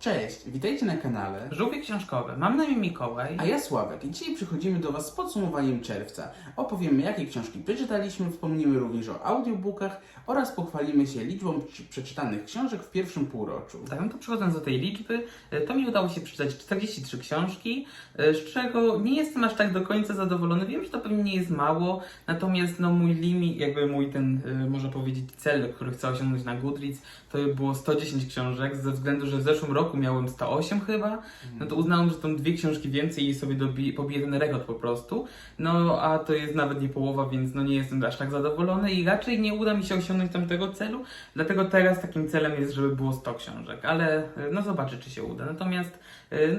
Cześć, witajcie na kanale. Żółwie książkowe. Mam na imię Mikołaj. A ja Sławek i dzisiaj przychodzimy do Was z podsumowaniem czerwca. Opowiemy jakie książki przeczytaliśmy, wspomnimy również o audiobookach oraz pochwalimy się liczbą przeczytanych książek w pierwszym półroczu. Tak, no to przechodząc do tej liczby, e, to mi udało się przeczytać 43 książki, e, z czego nie jestem aż tak do końca zadowolony. Wiem, że to pewnie nie jest mało, natomiast no mój limit, jakby mój ten, e, można powiedzieć, cel, który chcę osiągnąć na Goodreads, to było 110 książek, ze względu, że w zeszłym roku miałem 108 chyba, no to uznałem, że tą dwie książki więcej i sobie dobi- pobiję ten rekord po prostu. No a to jest nawet nie połowa, więc no nie jestem aż tak zadowolony i raczej nie uda mi się osiągnąć tamtego celu, dlatego teraz takim celem jest, żeby było 100 książek, ale no zobaczę, czy się uda. Natomiast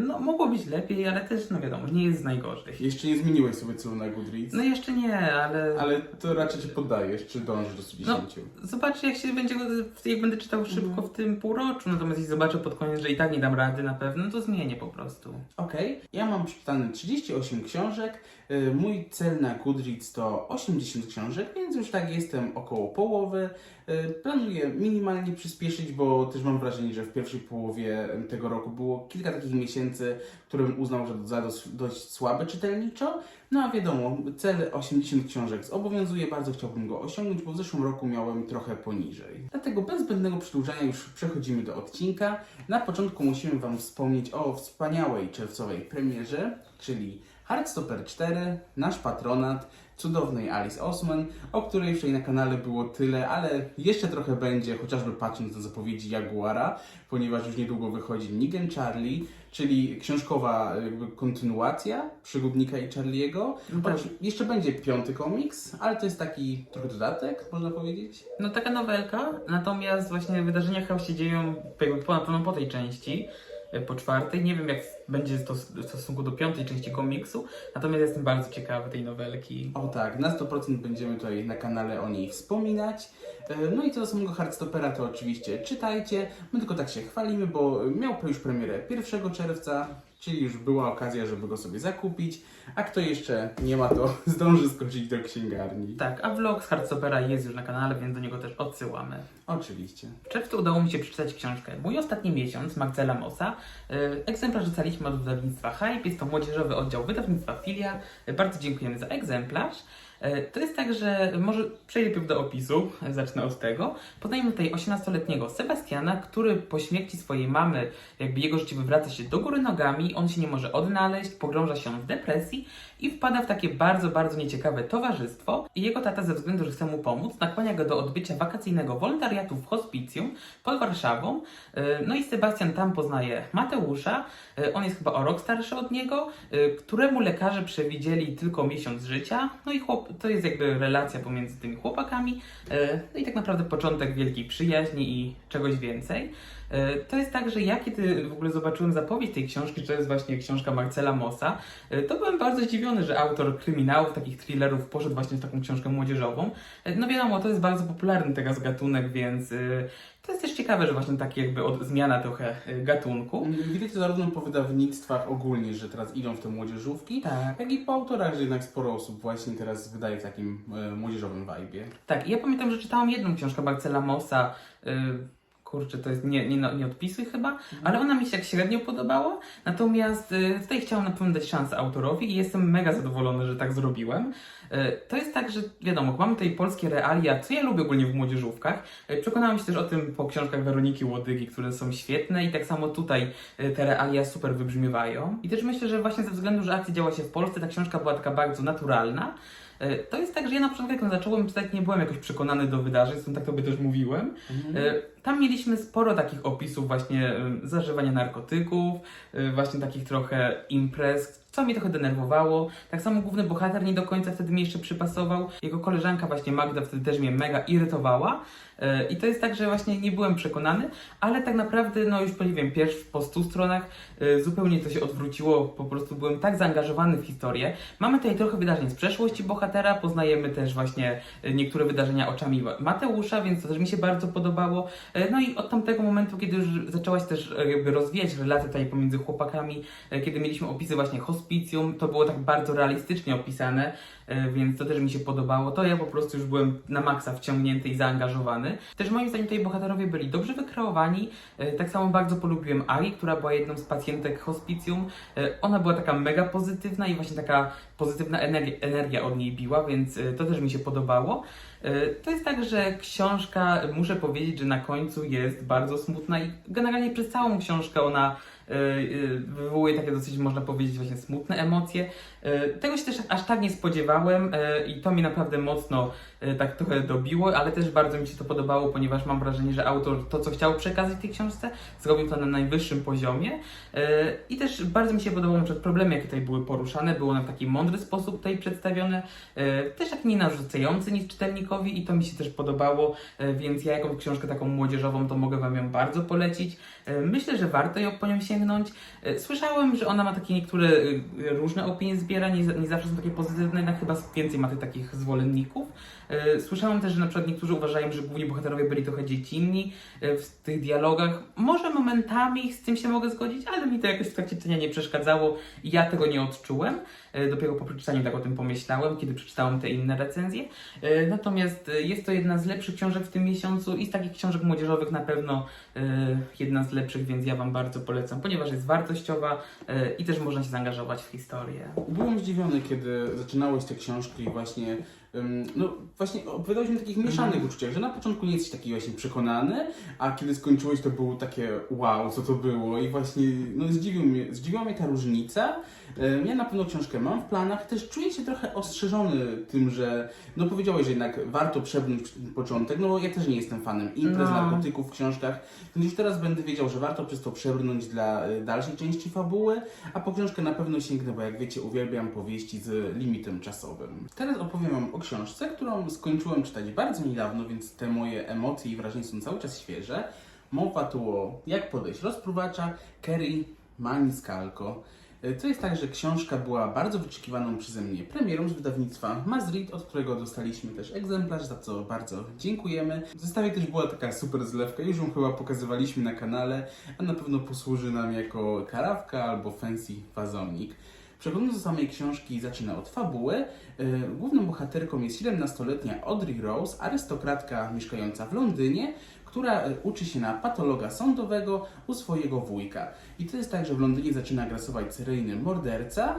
no mogło być lepiej, ale też no wiadomo, nie jest z najgorzej. Jeszcze nie zmieniłeś sobie celu na Goodreads, No jeszcze nie, ale, ale to raczej się poddajesz, czy dążysz do 110. zobaczę jak się będzie, jak będę czytał szybko w tym półroczu, natomiast jeśli zobaczę pod koniec, że i tak nie dam rady na pewno, no to zmienię po prostu. Okej, ja mam przeczytane 38 książek. Y, Mój cel na Goodreads to 80 książek, więc już tak jestem około połowy. Y, Planuję minimalnie przyspieszyć, bo też mam wrażenie, że w pierwszej połowie tego roku było kilka takich miesięcy, którym uznał, że za dość, słabe czytelniczo. No a wiadomo, cel 80 książek zobowiązuje, bardzo chciałbym go osiągnąć, bo w zeszłym roku miałem trochę poniżej. Dlatego bez zbędnego przedłużania już przechodzimy do odcinka. Na początku musimy Wam wspomnieć o wspaniałej czerwcowej premierze, czyli Heartstopper 4, nasz patronat, cudownej Alice Osman, o której jej na kanale było tyle, ale jeszcze trochę będzie, chociażby patrząc na zapowiedzi Jaguara, ponieważ już niedługo wychodzi Nigen Charlie, czyli książkowa jakby kontynuacja Przygódnika i Charlie'ego. No tak. Jeszcze będzie piąty komiks, ale to jest taki trochę dodatek, można powiedzieć. No taka nowelka, natomiast właśnie wydarzenia chyba się dzieją jakby po, po tej części, po czwartej. Nie wiem jak będzie to w stosunku do piątej części komiksu, natomiast jestem bardzo ciekawy tej nowelki. O tak, na 100% będziemy tutaj na kanale o niej wspominać. E, No i co do samego Hardstopera, to oczywiście czytajcie. My tylko tak się chwalimy, bo miał już premierę 1 czerwca, czyli już była okazja, żeby go sobie zakupić. A kto jeszcze nie ma, to zdąży skoczyć do księgarni. Tak, a vlog z Hardstopera jest już na kanale, więc do niego też odsyłamy. Oczywiście. W czerwcu udało mi się przeczytać książkę Mój ostatni miesiąc Magdala Mosa. E, Egzemplarz dostaliśmy od wydawnictwa Hype, jest to młodzieżowy oddział wydawnictwa Filia. Bardzo dziękujemy za egzemplarz. E, To jest tak, że może przejdę do opisu, zacznę od tego. Poznajemy tutaj 18-letniego Sebastiana, który po śmierci swojej mamy, jakby jego życie wywraca się do góry nogami, on się nie może odnaleźć, pogrąża się w depresji i wpada w takie bardzo, bardzo nieciekawe towarzystwo. I jego tata ze względu, że chce mu pomóc, nakłania go do odbycia wakacyjnego wolontariatu w hospicjum pod Warszawą. E, No i Sebastian tam poznaje Mateusza, e, on jest chyba o rok starszy od niego, któremu lekarze przewidzieli tylko miesiąc życia. No i chłop, to jest jakby relacja pomiędzy tymi chłopakami. E, No i tak naprawdę początek wielkiej przyjaźni i czegoś więcej. E, To jest tak, że ja kiedy w ogóle zobaczyłem zapowiedź tej książki, to jest właśnie książka Marcela Mossa, e, to byłem bardzo zdziwiony, że autor kryminałów, takich thrillerów poszedł właśnie w taką książkę młodzieżową. No wiadomo, to jest bardzo popularny teraz gatunek, więc to jest też ciekawe, że właśnie takie jakby od, zmiana trochę e, gatunku. Widać to zarówno po wydawnictwach ogólnie, że teraz idą w te młodzieżówki, Tak. jak i po autorach, że jednak sporo osób właśnie teraz wydaje w takim e, młodzieżowym vibe. Tak, ja pamiętam, że czytałam jedną książkę Marcela Mossa. y, kurczę, to jest nie, nie, nie odpisuj chyba, ale ona mi się tak średnio podobała. Natomiast y, tutaj chciałam na pewno dać szansę autorowi i jestem mega zadowolony, że tak zrobiłem. Y, to jest tak, że wiadomo, mamy tutaj polskie realia, co ja lubię ogólnie w młodzieżówkach. Y, przekonałam się też o tym po książkach Weroniki Łodygi, które są świetne i tak samo tutaj y, te realia super wybrzmiewają. I też myślę, że właśnie ze względu, że akcja działa się w Polsce, ta książka była taka bardzo naturalna. E, To jest tak, że ja na początku jak zacząłem czytać, nie byłem jakoś przekonany do wydarzeń, stąd tak tobie też mówiłem. E, Tam mieliśmy sporo takich opisów właśnie zażywania narkotyków, e, właśnie takich trochę imprez, co mnie trochę denerwowało. Tak samo główny bohater nie do końca wtedy mi jeszcze przypasował. Jego koleżanka właśnie Magda wtedy też mnie mega irytowała. E, I to jest tak, że właśnie nie byłem przekonany, ale tak naprawdę, no już po nie wiem, pierwszy po 100 stronach e, zupełnie to się odwróciło. Po prostu byłem tak zaangażowany w historię. Mamy tutaj trochę wydarzeń z przeszłości bohatera, poznajemy też właśnie e, niektóre wydarzenia oczami Mateusza, więc to też mi się bardzo podobało. No i od tamtego momentu, kiedy już zaczęłaś też jakby rozwijać relacje tutaj pomiędzy chłopakami, kiedy mieliśmy opisy właśnie hospicjum, to było tak bardzo realistycznie opisane, e, więc to też mi się podobało. To ja po prostu już byłem na maksa wciągnięty i zaangażowany. Też moim zdaniem tutaj bohaterowie byli dobrze wykreowani. E, Tak samo bardzo polubiłem Ari, która była jedną z pacjentek hospicjum. E, Ona była taka mega pozytywna i właśnie taka pozytywna energia, od niej biła, więc to też mi się podobało. To jest tak, że książka, muszę powiedzieć, że na końcu jest bardzo smutna i generalnie przez całą książkę ona wywołuje takie dosyć, można powiedzieć, właśnie smutne emocje. E, Tego się też aż tak nie spodziewałem i to mi naprawdę mocno tak trochę dobiło, ale też bardzo mi się to podobało, ponieważ mam wrażenie, że autor to, co chciał przekazać w tej książce, zrobił to na najwyższym poziomie. I też bardzo mi się podobały na przykład problemy, jakie tutaj były poruszane, było w taki mądry sposób tutaj przedstawione, też tak nie narzucający nic czytelnikowi i to mi się też podobało, więc ja jakąś książkę taką młodzieżową to mogę Wam ją bardzo polecić. E, Myślę, że warto ją po nią sięgnąć. E, Słyszałem, że ona ma takie niektóre e, różne opinie zbiera, nie, nie zawsze są takie pozytywne, jednak chyba więcej ma tych takich zwolenników. E, Słyszałem też, że na przykład niektórzy uważają, że główni bohaterowie byli trochę dziecinni e, w tych dialogach. Może momentami z tym się mogę zgodzić, ale mi to jakoś w trakcie czytania nie przeszkadzało ja tego nie odczułem. E, Dopiero po przeczytaniu tak o tym pomyślałem, kiedy przeczytałem te inne recenzje. Natomiast jest to jedna z lepszych książek w tym miesiącu i z takich książek młodzieżowych na pewno jedna z lepszych, więc ja Wam bardzo polecam, ponieważ jest wartościowa i też można się zaangażować w historię. Byłem zdziwiony, kiedy zaczynałeś te książki właśnie, no właśnie opowiadałeś mi o takich mieszanych uczuciach, że na początku nie jesteś taki właśnie przekonany, a kiedy skończyłeś to było takie wow, co to było i właśnie, no zdziwił mnie, zdziwiła mnie ta różnica. Ja na pewno książkę mam w planach, też czuję się trochę ostrzeżony tym, że no powiedziałeś, że jednak warto przebrnąć początek, no ja też nie jestem fanem imprez, No. narkotyków w książkach, więc już teraz będę wiedział, że warto przez to przebrnąć dla y, dalszej części fabuły, a po książkę na pewno sięgnę, bo jak wiecie, uwielbiam powieści z limitem czasowym. Teraz opowiem Wam o książce, którą skończyłem czytać bardzo niedawno, więc te moje emocje i wrażenia są cały czas świeże. Mowa tu o Jak podejść rozpruwacza Kerry Maniscalco. To jest tak, że książka była bardzo wyczekiwaną przeze mnie premierą z wydawnictwa Mazrit, od którego dostaliśmy też egzemplarz, za co bardzo dziękujemy. W zestawie też była taka super zlewka, już ją chyba pokazywaliśmy na kanale, a na pewno posłuży nam jako karawka albo fancy wazonik. Do samej książki, zaczyna od fabuły. Yy, Główną bohaterką jest 17-letnia Audrey Rose, arystokratka mieszkająca w Londynie, która y, uczy się na patologa sądowego u swojego wujka. I to jest tak, że w Londynie zaczyna grasować seryjny morderca,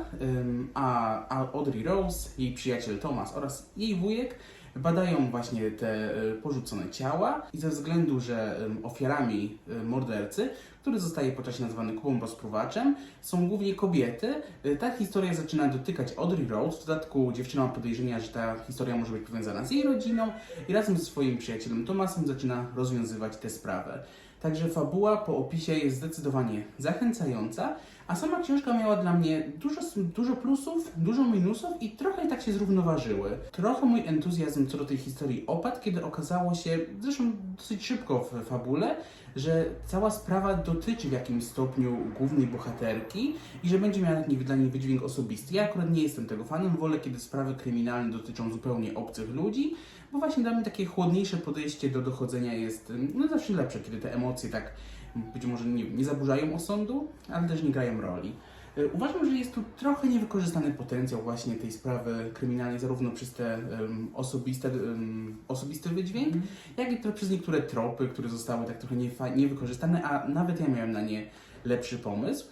a Audrey Rose, jej przyjaciel Thomas oraz jej wujek badają właśnie te y, porzucone ciała i ze względu, że ofiarami y, mordercy, który zostaje po czasie nazwany Kubą rozpruwaczem, są głównie kobiety. Y, Ta historia zaczyna dotykać Audrey Rose. W dodatku dziewczyna ma podejrzenia, że ta historia może być powiązana z jej rodziną i razem ze swoim przyjacielem Tomasem zaczyna rozwiązywać tę sprawę. Także fabuła po opisie jest zdecydowanie zachęcająca, a sama książka miała dla mnie dużo, dużo plusów, dużo minusów i trochę tak się zrównoważyły. Trochę mój entuzjazm co do tej historii opadł, kiedy okazało się, zresztą dosyć szybko w fabule, że cała sprawa dotyczy w jakimś stopniu głównej bohaterki i że będzie miała dla niej wydźwięk osobisty. Ja akurat nie jestem tego fanem, wolę kiedy sprawy kryminalne dotyczą zupełnie obcych ludzi, bo właśnie dla mnie takie chłodniejsze podejście do dochodzenia jest no, zawsze lepsze, kiedy te emocje tak być może nie, nie zaburzają osądu, ale też nie grają roli. Y, Uważam, że jest tu trochę niewykorzystany potencjał właśnie tej sprawy kryminalnej, zarówno przez te um, osobiste, um, osobisty wydźwięk, jak i to przez niektóre tropy, które zostały tak trochę niewykorzystane, a nawet ja miałem na nie lepszy pomysł.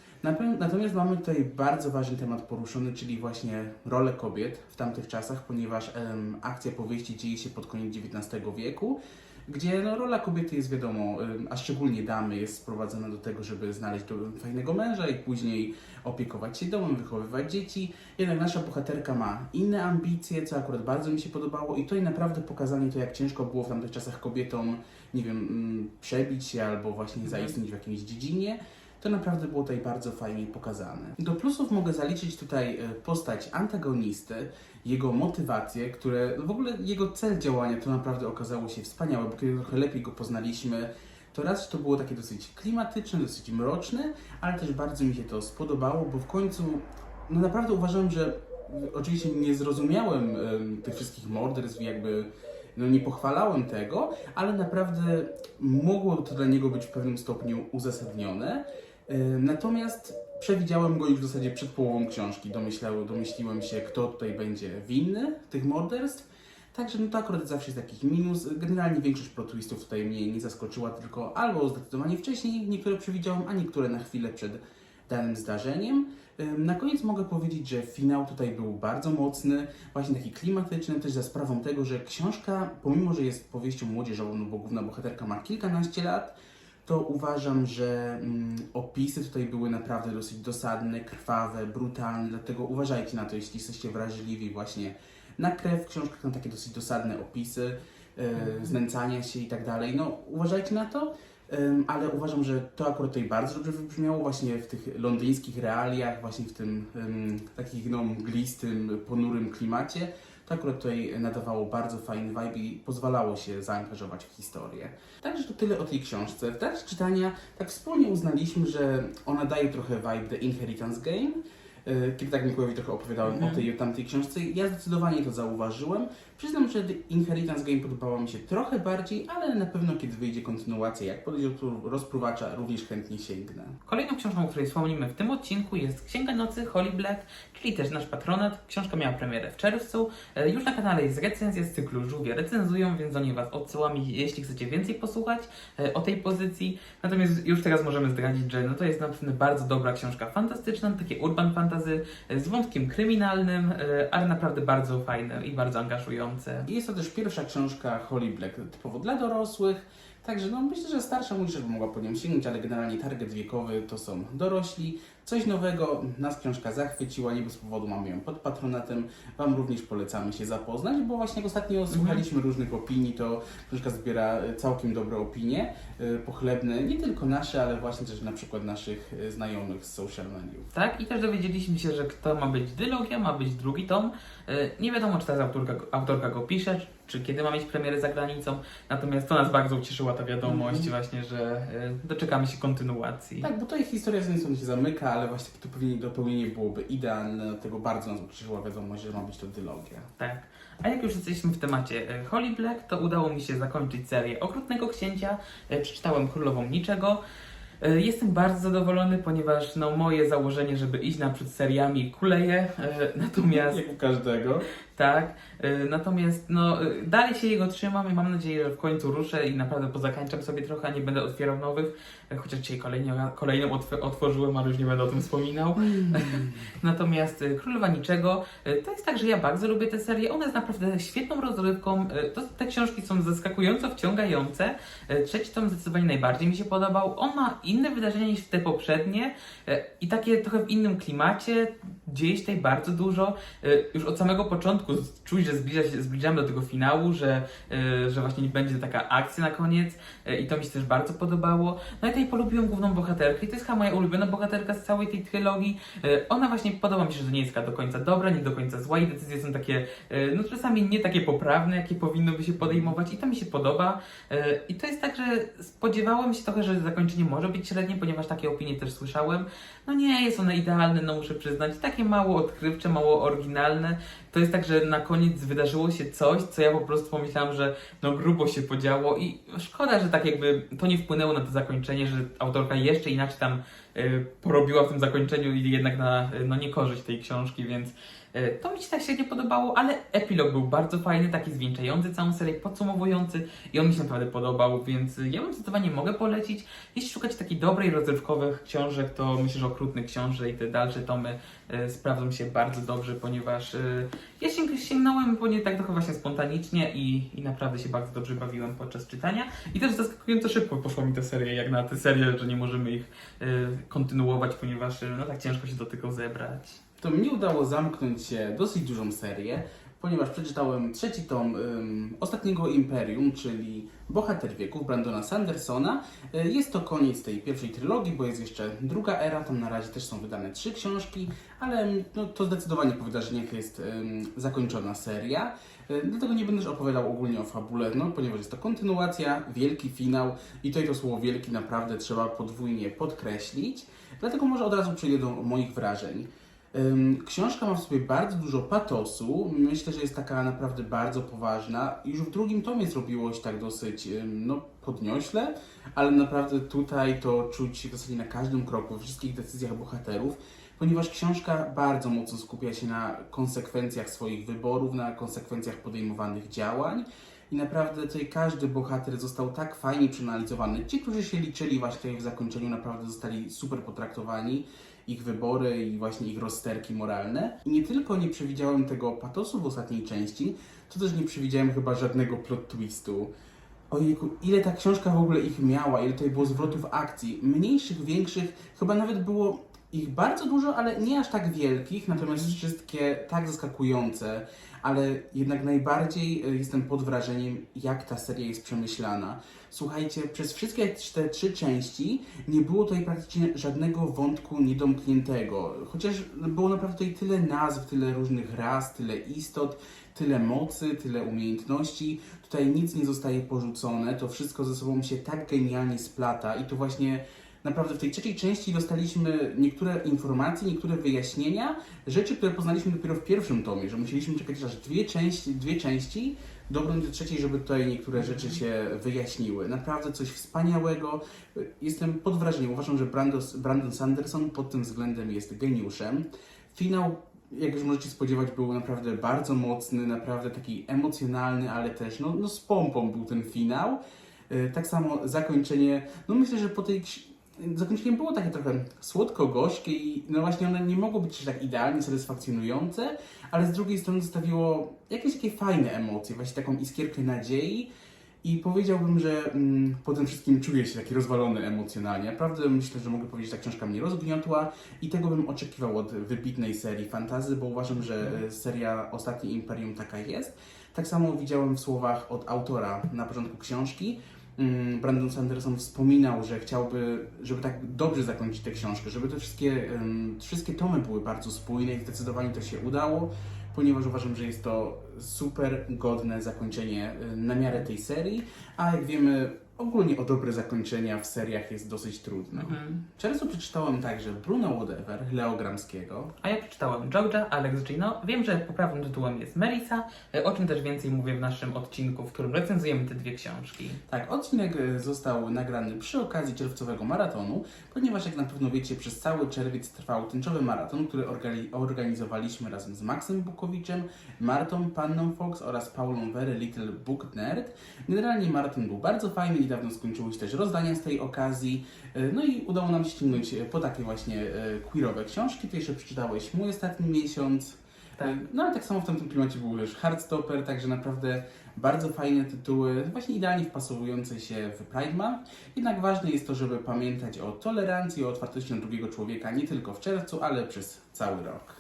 Natomiast mamy tutaj bardzo ważny temat poruszony, czyli właśnie rolę kobiet w tamtych czasach, ponieważ em, akcja powieści dzieje się pod koniec XIX wieku, gdzie no, rola kobiety jest wiadomo, a szczególnie damy, jest sprowadzona do tego, żeby znaleźć fajnego męża i później opiekować się domem, wychowywać dzieci. Jednak nasza bohaterka ma inne ambicje, co akurat bardzo mi się podobało i to i naprawdę pokazanie to, jak ciężko było w tamtych czasach kobietom, nie wiem, przebić się albo właśnie zaistnieć w jakiejś dziedzinie. To naprawdę było tutaj bardzo fajnie pokazane. Do plusów mogę zaliczyć tutaj e, postać antagonisty, jego motywacje, które no w ogóle jego cel działania to naprawdę okazało się wspaniałe, bo kiedy trochę lepiej go poznaliśmy, to raz, to było takie dosyć klimatyczne, dosyć mroczne, ale też bardzo mi się to spodobało, bo w końcu no naprawdę uważam, że y, oczywiście nie zrozumiałem em, tych wszystkich morderstw jakby no nie pochwalałem tego, ale naprawdę mogło to dla niego być w pewnym stopniu uzasadnione. Natomiast przewidziałem go już w zasadzie przed połową książki. Domyślał, domyśliłem się, kto tutaj będzie winny tych morderstw. Także no to akurat zawsze jest jakiś minus. Generalnie większość plot twistów tutaj mnie nie zaskoczyła, tylko albo zdecydowanie wcześniej niektóre przewidziałem, a niektóre na chwilę przed danym zdarzeniem. Na koniec mogę powiedzieć, że finał tutaj był bardzo mocny, właśnie taki klimatyczny, też za sprawą tego, że książka, pomimo że jest powieścią młodzieżową, no bo główna bohaterka ma kilkanaście lat, to uważam, że mm, opisy tutaj były naprawdę dosyć dosadne, krwawe, brutalne, dlatego uważajcie na to, jeśli jesteście wrażliwi właśnie na krew. W książkach są takie dosyć dosadne opisy, e, znęcania się i tak dalej. No uważajcie na to, ale uważam, że to akurat tutaj bardzo dobrze wybrzmiało właśnie w tych londyńskich realiach, właśnie w tym takich no mglistym, ponurym klimacie. To akurat tutaj nadawało bardzo fajny vibe i pozwalało się zaangażować w historię. Także to tyle o tej książce. W trakcie czytania tak wspólnie uznaliśmy, że ona daje trochę vibe The Inheritance Game. Yy, Kiedy tak Mikołajowi trochę opowiadałem Mhm. o tej i o tamtej książce, ja zdecydowanie to zauważyłem. Przyznam, że The Inheritance Game podobała mi się trochę bardziej, ale na pewno kiedy wyjdzie kontynuacja, jak podejdzie rozpruwacza, również chętnie sięgnę. Kolejną książką, o której wspomnimy w tym odcinku jest Księga Nocy Holly Black, czyli też nasz patronat. Książka miała premierę w czerwcu. E, Już na kanale jest recenzja z cyklu Żółwie recenzują, więc do niej Was odsyłam, jeśli chcecie więcej posłuchać e, o tej pozycji. Natomiast już teraz możemy zdradzić, że no to jest naprawdę bardzo dobra książka fantastyczna, takie urban fantasy e, z wątkiem kryminalnym, ale naprawdę bardzo fajne i bardzo angażujące. I Jest to też pierwsza książka Holly Black typowo dla dorosłych. Także no, myślę, że starsza młodzież by mogła po nią sięgnąć, ale generalnie target wiekowy to są dorośli. Coś nowego, nas książka zachwyciła, nie bez powodu mamy ją pod patronatem. Wam również polecamy się zapoznać, bo właśnie ostatnio słuchaliśmy różnych opinii, to książka zbiera e, całkiem dobre opinie, e, pochlebne, nie tylko nasze, ale właśnie też na przykład naszych e, znajomych z social mediów. Tak, i też dowiedzieliśmy się, że kto ma być dylogia, ma być drugi tom. Nie wiadomo, czy ta autorka, autorka go pisze, czy kiedy ma mieć premierę za granicą. Natomiast to nas bardzo ucieszyła ta wiadomość, Mhm. właśnie, że doczekamy się kontynuacji. Tak, bo tutaj historia z jednej strony się zamyka, ale właśnie takie dopełnienie, dopełnienie byłoby idealne, dlatego bardzo nas ucieszyła wiadomość, że ma być to dylogia. Tak. A jak już jesteśmy w temacie e, Holly Black, to udało mi się zakończyć serię Okrutnego Księcia. E, Przeczytałem Królową Niczego. E, Jestem bardzo zadowolony, ponieważ no, moje założenie, żeby iść naprzód seriami kuleje. Natomiast Jak u każdego. Tak, natomiast no, y, dalej się jego trzymam i mam nadzieję, że w końcu ruszę i naprawdę pozakańczam sobie trochę, a nie będę otwierał nowych, y, chociaż dzisiaj kolejną, kolejną otw- otworzyłem, ale już nie będę o tym wspominał. Natomiast y, Królowa Niczego, to jest tak, że ja bardzo lubię tę serię, ona jest naprawdę świetną rozrywką, to, te książki są zaskakująco wciągające, trzeci tom zdecydowanie najbardziej mi się podobał, on ma inne wydarzenia niż te poprzednie i takie trochę w innym klimacie, dzieje się tutaj bardzo dużo, już od samego początku czuć, że zbliża się, zbliżamy do tego finału, że, y, że właśnie będzie taka akcja na koniec y, i to mi się też bardzo podobało. No i tutaj polubiłem główną bohaterkę i to jest chyba moja ulubiona bohaterka z całej tej trylogii. Y, Ona właśnie podoba mi się, że nie jest do końca dobra, nie do końca zła i decyzje są takie, no czasami nie takie poprawne, jakie powinno by się podejmować i to mi się podoba. I to jest tak, że spodziewałem się trochę, że zakończenie może być średnie, ponieważ takie opinie też słyszałem. No nie jest one idealne, no muszę przyznać. Takie mało odkrywcze, mało oryginalne. To jest tak, że na koniec wydarzyło się coś, co ja po prostu pomyślałam, że no grubo się podziało i szkoda, że tak jakby to nie wpłynęło na to zakończenie, że autorka jeszcze inaczej tam y, porobiła w tym zakończeniu i jednak na no, niekorzyść tej książki, więc to mi się tak średnio podobało, ale epilog był bardzo fajny, taki zwieńczający całą serię, podsumowujący i on mi się naprawdę podobał, więc ja bym zdecydowanie mogę polecić. Jeśli szukacie takiej dobrej, rozrywkowych książek, to myślę, że Okrutny Książę i te dalsze tomy y, sprawdzą się bardzo dobrze, ponieważ y, ja sięg- sięgnąłem po nie tak trochę właśnie spontanicznie i, i naprawdę się bardzo dobrze bawiłem podczas czytania. I też zaskakująco szybko poszła mi ta seria, jak na te serie, że nie możemy ich kontynuować, ponieważ no tak ciężko się do tego zebrać. To mnie udało zamknąć się dosyć dużą serię, ponieważ przeczytałem trzeci tom ym, Ostatniego Imperium, czyli Bohater Wieków Brandona Sandersona. Y, Jest to koniec tej pierwszej trylogii, bo jest jeszcze druga era, tam na razie też są wydane trzy książki, ale no, to zdecydowanie po wydarzeniach jest ym, zakończona seria. Y, Dlatego nie będę też opowiadał ogólnie o fabule, no, ponieważ jest to kontynuacja, wielki finał i tutaj to słowo wielki naprawdę trzeba podwójnie podkreślić. Dlatego może od razu przejdę do moich wrażeń. Książka ma w sobie bardzo dużo patosu. Myślę, że jest taka naprawdę bardzo poważna. Już w drugim tomie zrobiło się tak dosyć no, podniośle, ale naprawdę tutaj to czuć w zasadzie na każdym kroku, we wszystkich decyzjach bohaterów, ponieważ książka bardzo mocno skupia się na konsekwencjach swoich wyborów, na konsekwencjach podejmowanych działań. I naprawdę tutaj każdy bohater został tak fajnie przeanalizowany. Ci, którzy się liczyli właśnie w zakończeniu, naprawdę zostali super potraktowani. Ich wybory i właśnie ich rozterki moralne. I nie tylko nie przewidziałem tego patosu w ostatniej części, to też nie przewidziałem chyba żadnego plot twistu. Ojejku, ile ta książka w ogóle ich miała, ile tutaj było zwrotów akcji. Mniejszych, większych, chyba nawet było ich bardzo dużo, ale nie aż tak wielkich, natomiast wszystkie tak zaskakujące, ale jednak najbardziej y, jestem pod wrażeniem, jak ta seria jest przemyślana. Słuchajcie, przez wszystkie te trzy części nie było tutaj praktycznie żadnego wątku niedomkniętego. Chociaż było naprawdę tutaj tyle nazw, tyle różnych ras, tyle istot, tyle mocy, tyle umiejętności. Tutaj nic nie zostaje porzucone, to wszystko ze sobą się tak genialnie splata i to właśnie naprawdę w tej trzeciej części dostaliśmy niektóre informacje, niektóre wyjaśnienia, rzeczy, które poznaliśmy dopiero w pierwszym tomie, że musieliśmy czekać aż dwie części, dwie części dobrnąć do trzeciej, żeby tutaj niektóre rzeczy się wyjaśniły. Naprawdę coś wspaniałego. Jestem pod wrażeniem. Uważam, że Brandon, Brandon Sanderson pod tym względem jest geniuszem. Finał, jak już możecie spodziewać, był naprawdę bardzo mocny, naprawdę taki emocjonalny, ale też no, no z pompą był ten finał. Yy, Tak samo zakończenie, no myślę, że po tej zakończenie było takie trochę słodko-gorzkie i no właśnie one nie mogły być tak idealnie satysfakcjonujące, ale z drugiej strony zostawiło jakieś takie fajne emocje, właśnie taką iskierkę nadziei i powiedziałbym, że mm, po tym wszystkim czuję się taki rozwalony emocjonalnie. Naprawdę myślę, że mogę powiedzieć, że ta książka mnie rozgniotła i tego bym oczekiwał od wybitnej serii fantazy, bo uważam, że e, seria Ostatnie Imperium taka jest. Tak samo widziałem w słowach od autora na początku książki, Brandon Sanderson wspominał, że chciałby, żeby tak dobrze zakończyć tę książkę, żeby te wszystkie, wszystkie tomy były bardzo spójne i zdecydowanie to się udało, ponieważ uważam, że jest to super godne zakończenie na miarę tej serii, a jak wiemy, ogólnie o dobre zakończenia w seriach jest dosyć trudno. Mhm. Często przeczytałem także Bruno Whatever, Leo Gramskiego, A ja przeczytałem Georgia, Alex Gino. Wiem, że poprawnym tytułem jest Melissa, e, o czym też więcej mówię w naszym odcinku, w którym recenzujemy te dwie książki. Tak, odcinek e, został nagrany przy okazji czerwcowego maratonu, ponieważ jak na pewno wiecie, przez cały czerwiec trwał tęczowy maraton, który organizowaliśmy razem z Maxem Bukowiczem, Martą Panną Fox oraz Paulą Very Little Book Nerd. Generalnie maraton był bardzo fajny, niedawno skończyły się też rozdania z tej okazji, e, no i udało nam się sięgnąć e, po takie właśnie e, queerowe książki. Ty jeszcze przeczytałeś mój ostatni miesiąc. Tak. No ale tak samo w tamtym klimacie był też Hardstopper, także naprawdę bardzo fajne tytuły, właśnie idealnie wpasowujące się w Pride Month. Jednak ważne jest to, żeby pamiętać o tolerancji, o otwartości na drugiego człowieka nie tylko w czerwcu, ale przez cały rok.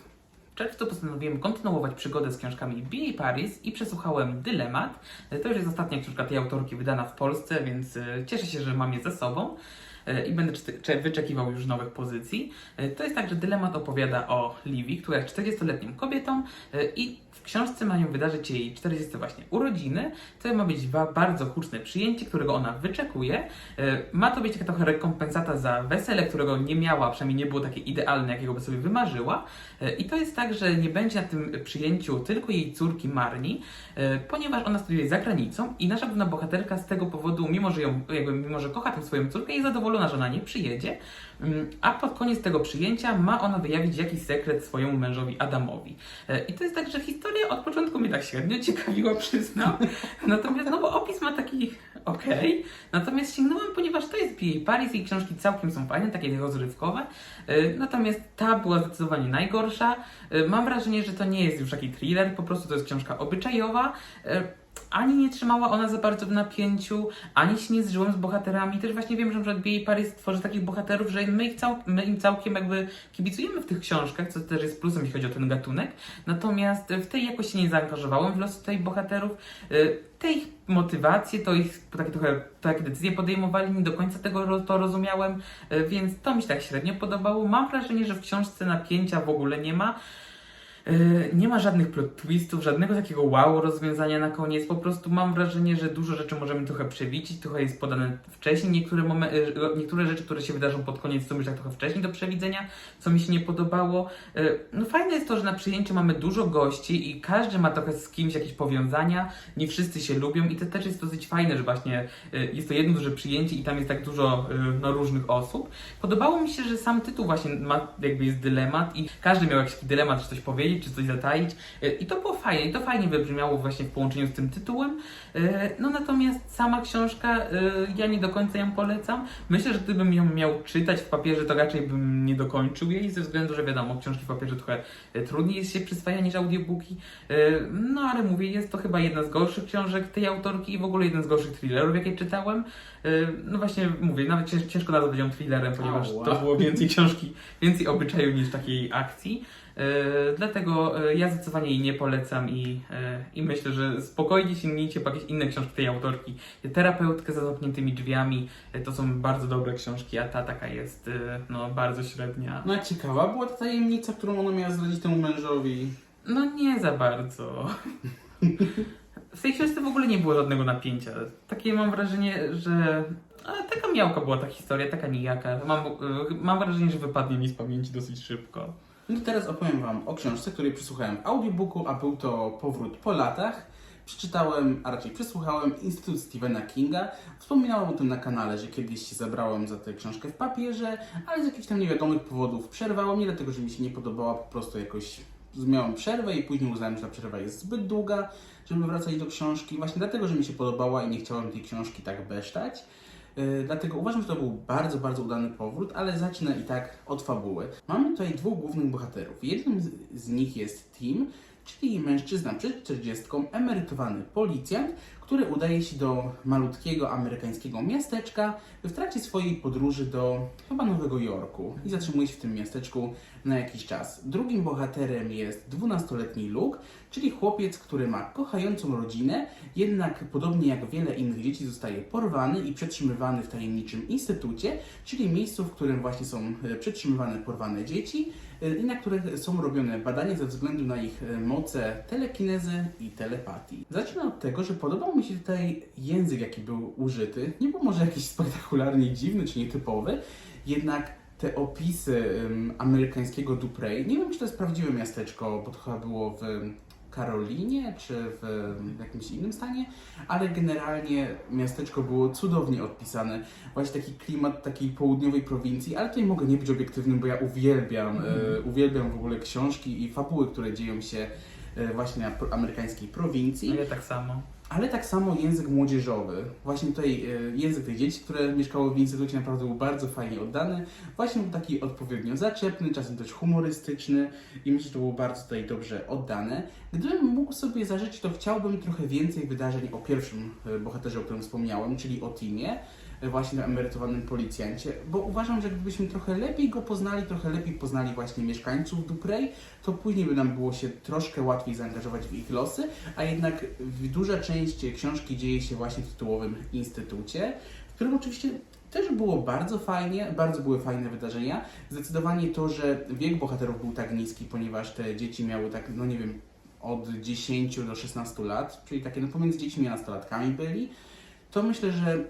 Czerwcu postanowiłem kontynuować przygodę z książkami B.A. Paris i przesłuchałem Dylemat. To już jest ostatnia książka tej autorki wydana w Polsce, więc e, cieszę się, że mam je ze sobą e, i będę wyczekiwał już nowych pozycji. E, To jest tak, że Dylemat opowiada o Livi, która jest 40-letnią kobietą i w książce mają wydarzyć jej 40 właśnie urodziny. To ma być ba- bardzo huczne przyjęcie, którego ona wyczekuje. E, Ma to być taka trochę rekompensata za wesele, którego nie miała, przynajmniej nie było takie idealne, jakiego by sobie wymarzyła. E, I to jest tak, że nie będzie na tym przyjęciu tylko jej córki Marni, e, ponieważ ona studiuje za granicą i nasza główna bohaterka z tego powodu, mimo że, ją, jakby, mimo że kocha tę swoją córkę, jest zadowolona, że ona nie przyjedzie. Mm, A pod koniec tego przyjęcia ma ona wyjawić jakiś sekret swojemu mężowi Adamowi. E, I to jest tak, że historia od początku mnie tak średnio ciekawiła, przyznam. Natomiast, no bo opis ma taki okej. Natomiast sięgnąłem, ponieważ to jest B.A. Paris i książki całkiem są fajne, takie rozrywkowe. E, Natomiast ta była zdecydowanie najgorsza. E, Mam wrażenie, że to nie jest już taki thriller, po prostu to jest książka obyczajowa. Ani nie trzymała ona za bardzo w napięciu, ani się nie zżyłem z bohaterami. Też właśnie wiem, że na przykład B.A. Paris tworzy takich bohaterów, że my, ich cał, my im całkiem jakby kibicujemy w tych książkach, co też jest plusem, jeśli chodzi o ten gatunek. Natomiast w tej jakoś się nie zaangażowałem w losy tych bohaterów. Y, Te ich motywacje, to ich takie trochę, to jakie decyzje podejmowali, nie do końca tego to rozumiałem, y, więc to mi się tak średnio podobało. Mam wrażenie, że w książce napięcia w ogóle nie ma. Yy, Nie ma żadnych plot twistów, żadnego takiego wow rozwiązania na koniec. Po prostu mam wrażenie, że dużo rzeczy możemy trochę przewidzieć, trochę jest podane wcześniej. Niektóre, momen- yy, niektóre rzeczy, które się wydarzą pod koniec, są już tak trochę wcześniej do przewidzenia, co mi się nie podobało. No fajne jest to, że na przyjęciu mamy dużo gości i każdy ma trochę z kimś jakieś powiązania. Nie wszyscy się lubią i to też jest dosyć fajne, że właśnie jest to jedno duże przyjęcie i tam jest tak dużo no, różnych osób. Podobało mi się, że sam tytuł właśnie ma, jakby jest dylemat i każdy miał jakiś dylemat, czy coś powiedzieć, czy coś zataić. Y, I to było fajnie, i to fajnie wybrzmiało właśnie w połączeniu z tym tytułem. Y, No natomiast sama książka, y, ja nie do końca ją polecam. Myślę, że gdybym ją miał czytać w papierze, to raczej bym nie dokończył jej, ze względu, że wiadomo, książki w papierze trochę trudniej jest się przyswaja niż audiobooki. No ale mówię, jest to chyba jedna z gorszych książek tej autorki i w ogóle jeden z gorszych thrillerów, jakie czytałem. No właśnie mówię, nawet cięż- ciężko nazwać ją thrillerem, ponieważ to było więcej książki, więcej obyczaju niż takiej akcji. E, dlatego e, ja zdecydowanie jej nie polecam i, e, i myślę, że spokojnie sięgnijcie po jakieś inne książki tej autorki. Terapeutkę za zamkniętymi drzwiami to są bardzo dobre książki, a ta taka jest no, bardzo średnia. No ciekawa była ta tajemnica, którą ona miała zdradzić temu mężowi. No nie za bardzo. W tej książce w ogóle nie było żadnego napięcia. Takie mam wrażenie, że. A, taka miałka była ta historia, taka nijaka. Mam, mam wrażenie, że wypadnie mi z pamięci dosyć szybko. No teraz opowiem Wam o książce, której przysłuchałem w audiobooku, a był to Powrót po latach. Przeczytałem, a raczej przesłuchałem Instytut Stephena Kinga. Wspominałem o tym na kanale, że kiedyś się zabrałem za tę książkę w papierze, ale z jakichś tam niewiadomych powodów przerwałem. Nie dlatego, że mi się nie podobała, po prostu jakoś miałem przerwę i później uznałem, że ta przerwa jest zbyt długa, żeby wracać do książki. Właśnie dlatego, że mi się podobała i nie chciałem tej książki tak besztać. Yy, Dlatego uważam, że to był bardzo, bardzo udany powrót, ale zacznę i tak od fabuły. Mamy tutaj dwóch głównych bohaterów. Jednym z nich jest Tim, czyli mężczyzna przed 40, emerytowany policjant, który udaje się do malutkiego amerykańskiego miasteczka w trakcie swojej podróży do chyba Nowego Jorku i zatrzymuje się w tym miasteczku na jakiś czas. Drugim bohaterem jest 12-letni Luke, czyli chłopiec, który ma kochającą rodzinę, jednak podobnie jak wiele innych dzieci zostaje porwany i przetrzymywany w tajemniczym instytucie, czyli miejscu, w którym właśnie są e, przetrzymywane porwane dzieci e, i na których są robione badania ze względu na ich e, moce telekinezy i telepatii. Zacznę od tego, że podobał mi się tutaj język, jaki był użyty. Nie był może jakiś spektakularnie dziwny czy nietypowy, jednak te opisy em, amerykańskiego Dupre, nie wiem czy to jest prawdziwe miasteczko, bo to chyba było w Karolinie czy w jakimś innym stanie, ale generalnie miasteczko było cudownie odpisane. Właśnie taki klimat takiej południowej prowincji, ale tutaj mogę nie być obiektywnym, bo ja uwielbiam, e, uwielbiam w ogóle książki i fabuły, które dzieją się e, właśnie na amerykańskiej prowincji. No ja tak samo. Ale tak samo język młodzieżowy. Właśnie tutaj e, język tych dzieci, które mieszkały w instytucie, naprawdę był bardzo fajnie oddany. Właśnie był taki odpowiednio zaczepny, czasem też humorystyczny i myślę, że to było bardzo tutaj dobrze oddane. Gdybym mógł sobie zażyczyć, to chciałbym trochę więcej wydarzeń o pierwszym e, bohaterze, o którym wspomniałem, czyli o Timie, właśnie emerytowanym policjancie, bo uważam, że gdybyśmy trochę lepiej go poznali, trochę lepiej poznali właśnie mieszkańców Duprej, to później by nam było się troszkę łatwiej zaangażować w ich losy, a jednak duża część książki dzieje się właśnie w tytułowym instytucie, w którym oczywiście też było bardzo fajnie, bardzo były fajne wydarzenia. Zdecydowanie to, że wiek bohaterów był tak niski, ponieważ te dzieci miały tak, no nie wiem, od 10 do 16 lat, czyli takie no pomiędzy dziećmi a nastolatkami byli, to myślę, że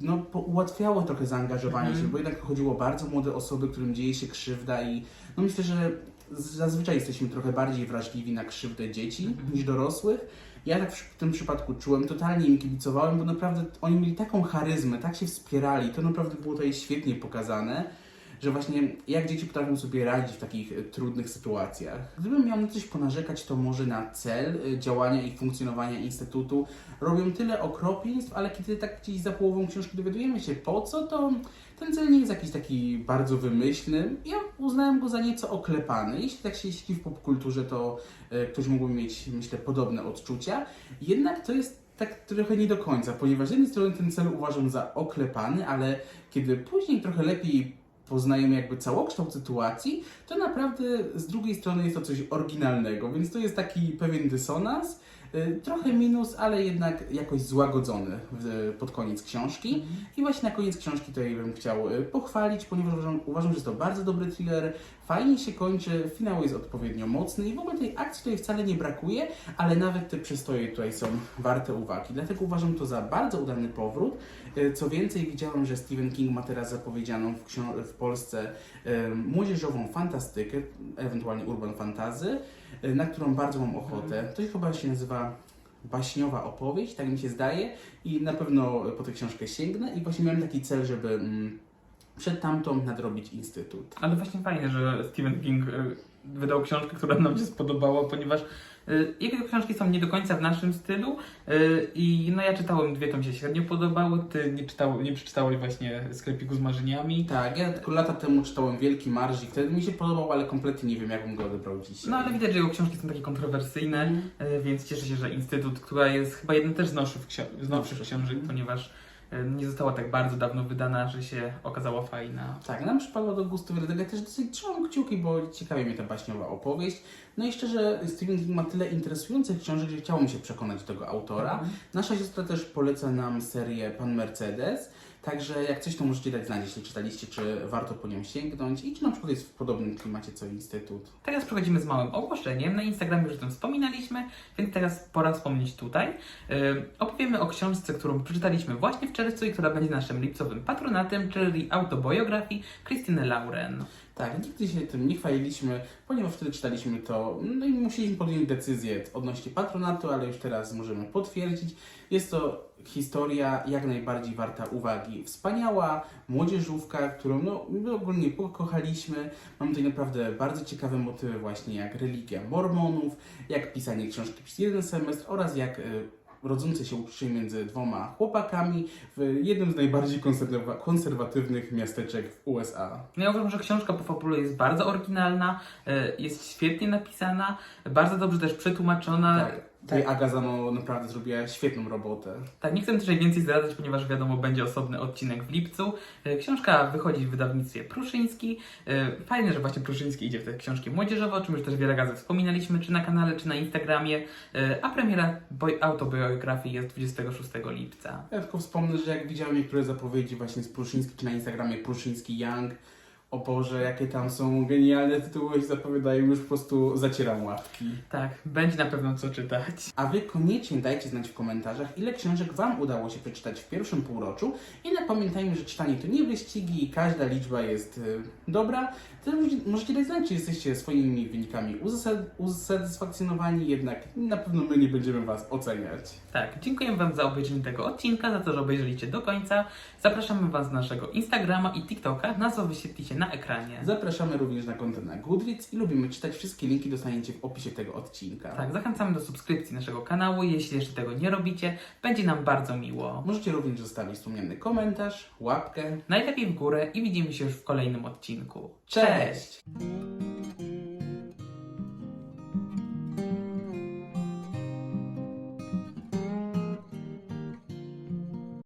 no, ułatwiało trochę zaangażowanie Mhm. się, bo jednak chodziło o bardzo młode osoby, którym dzieje się krzywda i no myślę, że zazwyczaj jesteśmy trochę bardziej wrażliwi na krzywdę dzieci Mhm. niż dorosłych. Ja tak w, w tym przypadku czułem, totalnie im kibicowałem, bo naprawdę oni mieli taką charyzmę, tak się wspierali, to naprawdę było tutaj świetnie pokazane, że właśnie jak dzieci potrafią sobie radzić w takich e, trudnych sytuacjach. Gdybym miał na coś ponarzekać, to może na cel e, działania i funkcjonowania Instytutu. Robią tyle okropieństw, ale kiedy tak gdzieś za połową książki dowiadujemy się po co, to ten cel nie jest jakiś taki bardzo wymyślny. Ja uznałem go za nieco oklepany. Jeśli tak się siedzi w popkulturze, to e, ktoś mógłby mieć, myślę, podobne odczucia. Jednak to jest tak trochę nie do końca, ponieważ z jednej strony ten cel uważam za oklepany, ale kiedy później trochę lepiej poznajemy jakby całokształt sytuacji, to naprawdę z drugiej strony jest to coś oryginalnego, więc to jest taki pewien dysonans, Trochę minus, ale jednak jakoś złagodzony pod koniec książki. I właśnie na koniec książki tutaj bym chciał y, pochwalić, ponieważ uważam, że jest to bardzo dobry thriller. Fajnie się kończy, finał jest odpowiednio mocny i w ogóle tej akcji tutaj wcale nie brakuje, ale nawet te przystoje tutaj są warte uwagi. Dlatego uważam to za bardzo udany powrót. Y, Co więcej, widziałem, że Stephen King ma teraz zapowiedzianą w, w Polsce y, młodzieżową fantastykę, ewentualnie urban fantazy, y, na którą bardzo mam ochotę. To chyba się nazywa baśniowa opowieść, tak mi się zdaje i na pewno po tę książkę sięgnę i właśnie miałem taki cel, żeby mm, przed tamtą nadrobić instytut. Ale właśnie fajnie, że Stephen King y, wydał książkę, która nam się spodobała, ponieważ y, jego książki są nie do końca w naszym stylu y, i no ja czytałem dwie, to mi się średnio podobały, ty nie, czytał, nie przeczytałeś właśnie Sklepiku z marzeniami. Tak, ja tylko lata temu czytałem Wielki Marzik, wtedy mi się podobał, ale kompletnie nie wiem, jak bym go odebrał dzisiaj. No ale widać, że jego książki są takie kontrowersyjne, y, więc cieszę się, że Instytut, która jest chyba jednym też z nowszych, ksio- z nowszych książek, ponieważ y, nie została tak bardzo dawno wydana, że się okazała fajna. Tak, nam przypadło do gustu Werdega też dosyć trzymam kciuki, bo ciekawi mnie ta baśniowa opowieść. No i szczerze, Stephen King ma tyle interesujących książek, że chciało mi się przekonać tego autora. Nasza siostra też poleca nam serię Pan Mercedes, także jak coś to możecie dać znać, jeśli czytaliście, czy warto po nią sięgnąć i czy na przykład jest w podobnym klimacie co Instytut. Teraz przechodzimy z małym ogłoszeniem. Na Instagramie już o tym wspominaliśmy, więc teraz pora wspomnieć tutaj. Yy, opowiemy o książce, którą przeczytaliśmy właśnie w czerwcu i która będzie naszym lipcowym patronatem, czyli autobiografii Krystyny Lauren. Tak, nigdy się tym nie chwaliliśmy, ponieważ wtedy czytaliśmy to, no i musieliśmy podjąć decyzję odnośnie patronatu, ale już teraz możemy potwierdzić. Jest to historia jak najbardziej warta uwagi. Wspaniała młodzieżówka, którą no, my ogólnie pokochaliśmy. Mamy tutaj naprawdę bardzo ciekawe motywy właśnie jak religia mormonów, jak pisanie książki przez jeden semestr oraz jak y, rodzące się uczucie między dwoma chłopakami w jednym z najbardziej konserwa- konserwatywnych miasteczek w USA. Ja uważam, że książka po fabule jest bardzo oryginalna, yy, jest świetnie napisana, bardzo dobrze też przetłumaczona. Tak. Tutaj Aga Zano naprawdę zrobiła świetną robotę. Tak, nie chcę tutaj więcej zdradzać, ponieważ wiadomo, będzie osobny odcinek w lipcu. E, Książka wychodzi w wydawnictwie Pruszyński. E, Fajne, że właśnie Pruszyński idzie w te książki młodzieżowe, o czym już też wiele razy wspominaliśmy, czy na kanale, czy na Instagramie. E, A premiera autobiografii jest 26 lipca. Ja tylko wspomnę, że jak widziałem niektóre zapowiedzi właśnie z Pruszyński, czy na Instagramie Pruszyński Young, o Boże, jakie tam są genialne tytuły się zapowiadają, już po prostu zacieram łapki. Tak, będzie na pewno co czytać. A Wy koniecznie dajcie znać w komentarzach, ile książek Wam udało się przeczytać w pierwszym półroczu. I pamiętajmy, że czytanie to nie wyścigi i każda liczba jest y, dobra. Też możecie- dać znać, czy jesteście swoimi wynikami usatysfakcjonowani, jednak na pewno my nie będziemy Was oceniać. Tak, dziękuję Wam za obejrzenie tego odcinka, za to, że obejrzeliście do końca. Zapraszamy Was z naszego Instagrama i TikToka. Nazwa wyświetli się na ekranie. Zapraszamy również na konto na Goodreads i lubimy czytać. Wszystkie linki dostaniecie w opisie tego odcinka. Tak, zachęcamy do subskrypcji naszego kanału. Jeśli jeszcze tego nie robicie, będzie nam bardzo miło. Możecie również zostawić wspomniany komentarz, łapkę. Najlepiej w górę i widzimy się już w kolejnym odcinku. Cześć!